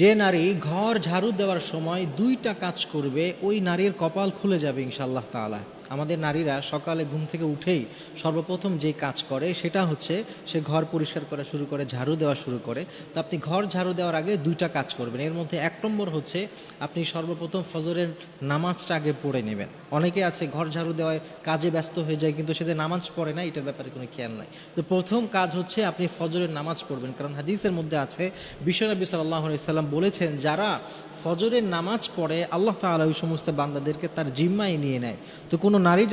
যে নারী ঘর ঝাড়ু দেওয়ার সময় দুইটা কাজ করবে, ওই নারীর কপাল খুলে যাবে ইনশাল্লাহ তাআলা। আমাদের নারীরা সকালে ঘুম থেকে উঠেই সর্বপ্রথম যে কাজ করে সেটা হচ্ছে সে ঘর পরিষ্কার করা শুরু করে, ঝাড়ু দেওয়া শুরু করে। তো আপনি ঘর ঝাড়ু দেওয়ার আগে দুইটা কাজ করবেন। এর মধ্যে এক নম্বর হচ্ছে আপনি সর্বপ্রথম ফজরের নামাজটা আগে পড়ে নেবেন। অনেকে আছে ঘর ঝাড়ু দেওয়ায় কাজে ব্যস্ত হয়ে যায় কিন্তু সে যে নামাজ পড়ে না, এটার ব্যাপারে কোনো খেয়াল নাই। তো প্রথম কাজ হচ্ছে আপনি ফজরের নামাজ পড়বেন। কারণ হাদিসের মধ্যে আছে বিশ্বনবী সাল্লাহ ইসলাম বলেছেন, যারা ফজরের নামাজ পড়ে, আল্লাহ তাআলা ওই সমস্ত বান্দাদেরকে তার জিম্মায় নিয়ে নেয়। তো কোনো নারী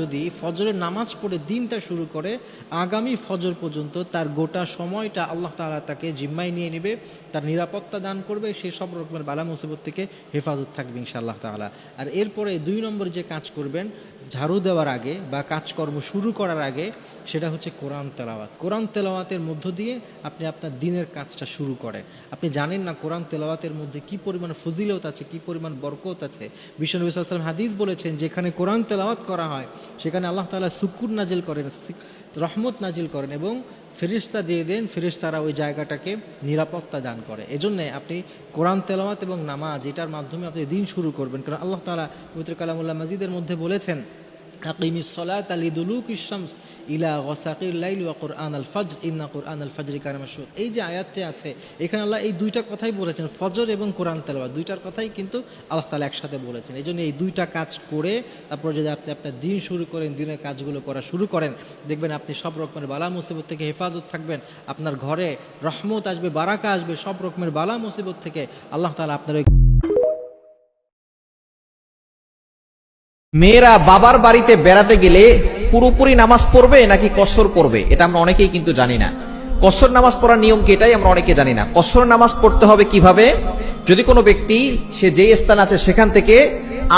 যদি ফজরের নামাজ পড়ে দিনটা শুরু করে, আগামী ফজর পর্যন্ত তার গোটা সময়টা আল্লাহ তালা তাকে জিম্মায় নিয়ে নেবে, তার নিরাপত্তা দান করবে, সে সব রকমের বালা মুসিবত থেকে হেফাজত থাকবে ইনশাআল্লাহ তালা আর এরপরে দুই নম্বর যে কাজ করবেন ঝাড়ু দেওয়ার আগে বা কাজকর্ম শুরু করার আগে সেটা হচ্ছে কোরআন তেলাওয়াত। কোরআন তেলাওয়াতের মধ্য দিয়ে আপনি আপনার দিনের কাজটা শুরু করেন। আপনি জানেন না কোরআন তেলাওয়াতের মধ্যে কি পরিমাণ ফজিলত আছে, কি পরিমাণ বরকত আছে? বিশ্বনবী সাল্লাম হাদিস বলেছেন, যেখানে কোরআন তেলাওয়াত করা হয়, সেখানে আল্লাহ তালা সুকুর নাজিল করেন রহমত নাজিল করেন এবং ফেরিস্তা দিয়ে দেন ফেরিস্তারা ওই জায়গাটাকে নিরাপত্তা দান করে। এজন্য আপনি কোরআন তেলাওয়াত এবং নামাজ এটার মাধ্যমে আপনি দিন শুরু করবেন। কারণ আল্লাহ তালা পবিত্র কালামুল্লাহ মাজিদের মধ্যে বলেছেন أقيم الصلاة لدلوك الشمس إلى غساق الليل وقرآن الفجر إن قرآن الفجر كان مشهور এই যে আয়াতটি আছে এখানে আল্লাহ এই দুইটা কথাই বলেছেন ফজর এবং কোরআন তেলাওয়াত দুইটার কথাই কিন্তু আল্লাহ তাআলা একসাথে বলেছেন এই জন্য এই দুইটা কাজ করে তারপর যদি আপনি আপনার দিন শুরু করেন দিনের কাজগুলো করা শুরু করেন দেখবেন আপনি সব রকমের বালা মুসিবত থেকে হেফাজত থাকবেন আপনার ঘরে রহমত আসবে বারাকা আসবে সব রকমের বালা মুসিবত থেকে আল্লাহ তাআলা আপনার ওই মেয়েরা বাবার বাড়িতে বেড়াতে গেলে পুরোপুরি নামাজ পড়বে নাকি কসর পড়বে? এটা আমরা অনেকেই কিন্তু জানি না। কসর নামাজ পড়ার নিয়ম কি এটাই আমরা অনেকে জানি না। কসর নামাজ পড়তে হবে কীভাবে? যদি কোনো ব্যক্তি, সে যেই স্থান আছে সেখান থেকে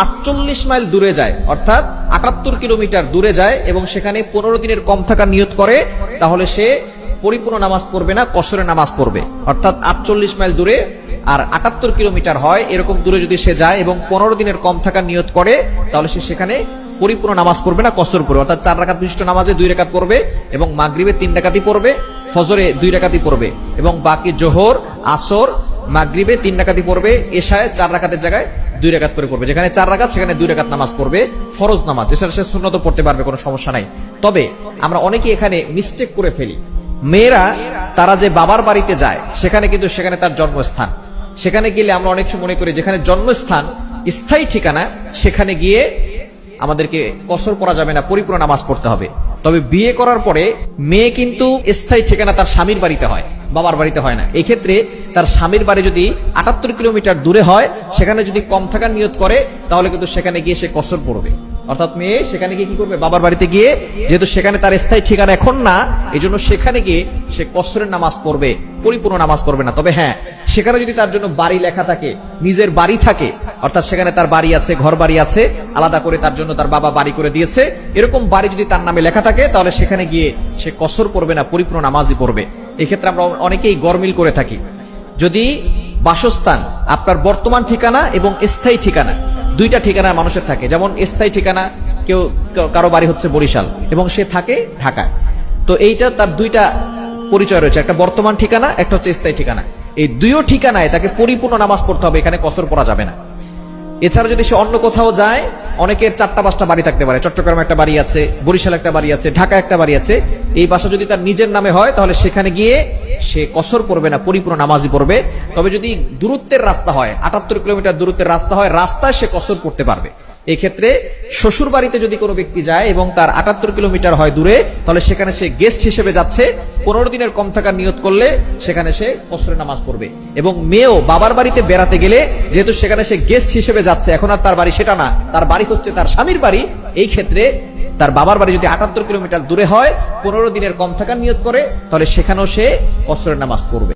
আটচল্লিশ মাইল দূরে যায়, অর্থাৎ আটাত্তর কিলোমিটার দূরে যায় এবং সেখানে পনেরো দিনের কম থাকার নিয়ত করে, তাহলে সে পরিপূর্ণ নামাজ পড়বে না, কসরে নামাজ পড়বে। অর্থাৎ আটচল্লিশ মাইল দূরে আর আটাত্তর কিলোমিটার হয়, এরকম দূরে যদি সে যায় এবং পনেরো দিনের কম থাকার নিয়ত করে, তাহলে সে সেখানে পরিপূর্ণ নামাজ পড়বে না, কসর পড়বে। অর্থাৎ চার রাকাত বিশিষ্ট নামাজে দুই রেখাত পড়বে এবং মাগরিবে তিন রাকাতই পড়বে, ফজরে দুই রাকাতই পড়বে এবং বাকি জোহর, আসর, মাগরিবে তিন রাকাতই পড়বে, এশায় চার রাকাতের জায়গায় দুই রেখাত করে পড়বে। যেখানে চার রাকাত, সেখানে দুই রেখাত নামাজ পড়বে, ফরজ নামাজ। এছাড়া সে শূন্যত পড়তে পারবে, কোনো সমস্যা নাই। তবে আমরা অনেকে এখানে মিস্টেক করে ফেলি। মেয়েরা, তারা যে বাবার বাড়িতে যায়, সেখানে কিন্তু সেখানে তার জন্মস্থান। সেখানে গেলে আমরা অনেক সময় মনে করি যেখানে জন্মস্থান, স্থায়ী ঠিকানা, সেখানে গিয়ে আমাদেরকে কসর করা যাবে না, পরিপূর্ণ নামাজ পড়তে হবে। তবে বিয়ে করার পরে মেয়ে কিন্তু স্থায়ী ঠিকানা তার স্বামীর বাড়িতে হয়, বাবার বাড়িতে হয় না। এই ক্ষেত্রে তার স্বামীর বাড়ি যদি আটাত্তর কিলোমিটার দূরে হয়, সেখানে যদি কম থাকার নিয়ত করে, তাহলে কিন্তু সেখানে গিয়ে সে কসর পড়বে। অর্থাৎ মেয়ে সেখানে গিয়ে কি করবে? বাবার বাড়িতে গিয়ে, যেহেতু সেখানে তার স্থায়ী ঠিকানা এখন না এই জন্য সেখানে গিয়ে সে কসরের নামাজ পড়বে, পরিপূর্ণ নামাজ পড়বে না। তবে হ্যাঁ সেখানে যদি তার জন্য বাড়ি লেখা থাকে, নিজের বাড়ি থাকে, অর্থাৎ সেখানে তার বাড়ি আছে, ঘর বাড়ি আছে, আলাদা করে তার জন্য তার বাবা বাড়ি করে দিয়েছে, এরকম বাড়ি যদি তার নামে লেখা থাকে, তাহলে সেখানে গিয়ে সে কসর পড়বে না, পরিপূর্ণ নামাজই পড়বে। এক্ষেত্রে আমরা অনেকেই গরমিল করে থাকি। যদি বাসস্থান আপনার বর্তমান ঠিকানা এবং স্থায়ী ঠিকানা দুইটা ঠিকানা মানুষের থাকে। যেমন স্থায়ী ঠিকানা, কেউ কারও বাড়ি হচ্ছে বরিশাল, এবং সে থাকে ঢাকায় তো এইটা তার দুইটা পরিচয় রয়েছে। একটা বর্তমান ঠিকানা, একটা হচ্ছে স্থায়ী ঠিকানা। এই দুইও ঠিকানায় তাকে পরিপূর্ণ নামাজ পড়তে হবে, এখানে কসর পড়া যাবে না। এছাড়া যদি সে অন্য কোথাও যায় অনেকের চারটা পাঁচটা বাড়ি থাকতে পারে। চট্টগ্রামে একটা বাড়ি আছে, বরিশাল একটা বাড়ি আছে ঢাকা একটা বাড়ি আছে। এই বাসা যদি তার নিজের নামে হয়, তাহলে সেখানে গিয়ে সে কসর পড়বে না, পরিপূর্ণ নামাজি পড়বে। তবে যদি দূরত্বের রাস্তা হয়, আটাত্তর কিলোমিটার দূরত্বের রাস্তা হয়, রাস্তায় সে কসর করতে পারবে। এই ক্ষেত্রে শ্বশুর বাড়িতে যদি কোনো ব্যক্তি যায় এবং তার আটাত্তর কিলোমিটার হয় দূরে, তাহলে সেখানে সে গেস্ট হিসেবে যাচ্ছে। পনেরো দিনের কম থাকার নিয়ত করলে সেখানে সে কসরে নামাজ পড়বে। এবং মেয়েও বাবার বাড়িতে বেড়াতে গেলে যেহেতু সেখানে সে গেস্ট হিসেবে যাচ্ছে, এখন আর তার বাড়ি সেটা না। তার বাড়ি হচ্ছে তার স্বামীর বাড়ি। এই ক্ষেত্রে তার বাবার বাড়ি যদি আটাত্তর কিলোমিটার দূরে হয়, পনেরো দিনের কম থাকার নিয়ত করে, তাহলে সেখানেও সে কসরের নামাজ পড়বে।